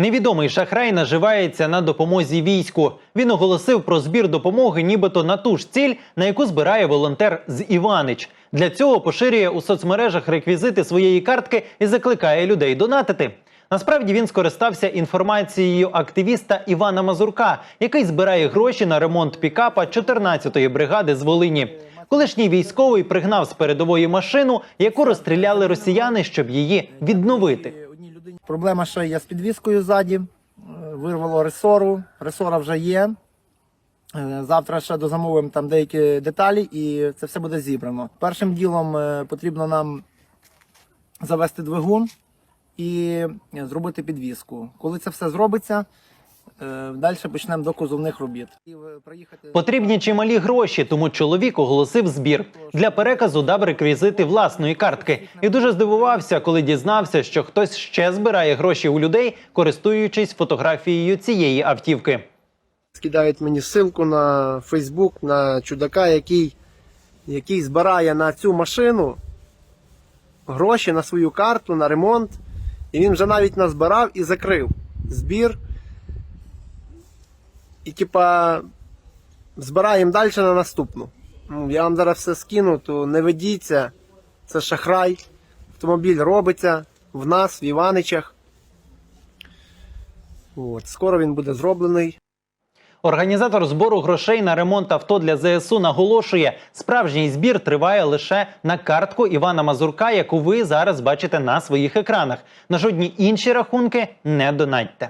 Невідомий шахрай наживається на допомозі війську. Він оголосив про збір допомоги, нібито на ту ж ціль, на яку збирає волонтер з Іванич. Для цього поширює у соцмережах реквізити своєї картки і закликає людей донатити. Насправді він скористався інформацією активіста Івана Мазурка, який збирає гроші на ремонт пікапа 14-ї бригади з Волині. Колишній військовий пригнав з передової машину, яку розстріляли росіяни, щоб її відновити. Проблема ще є з підвіскою ззаді. Е, Вирвало ресору. Ресора вже є. Е, Завтра ще дозамовимо там деякі деталі, і це все буде зібрано. Першим ділом е, потрібно нам завести двигун і зробити підвіску. Коли це все зробиться, далі почнемо до кузовних робіт. Е, приїхати- Потрібні чималі гроші, тому чоловік оголосив збір. Для переказу дав реквізити власної картки і дуже здивувався, коли дізнався, що хтось ще збирає гроші у людей, користуючись фотографією цієї автівки. скидають мені ссылку на Фейсбук на чудака, який, який збирає на цю машину гроші на свою карту, на ремонт. І він вже навіть назбирав і закрив збір. І типа збираємо далі на наступну. Ну, я вам зараз все скину, то не ведіться. Це шахрай. Автомобіль робиться в нас, в Іваничах. От, скоро він буде зроблений. Організатор збору грошей на ремонт авто для ЗСУ наголошує, справжній збір триває лише на картку Івана Мазурка, яку ви зараз бачите на своїх екранах. На жодні інші рахунки не донатьте.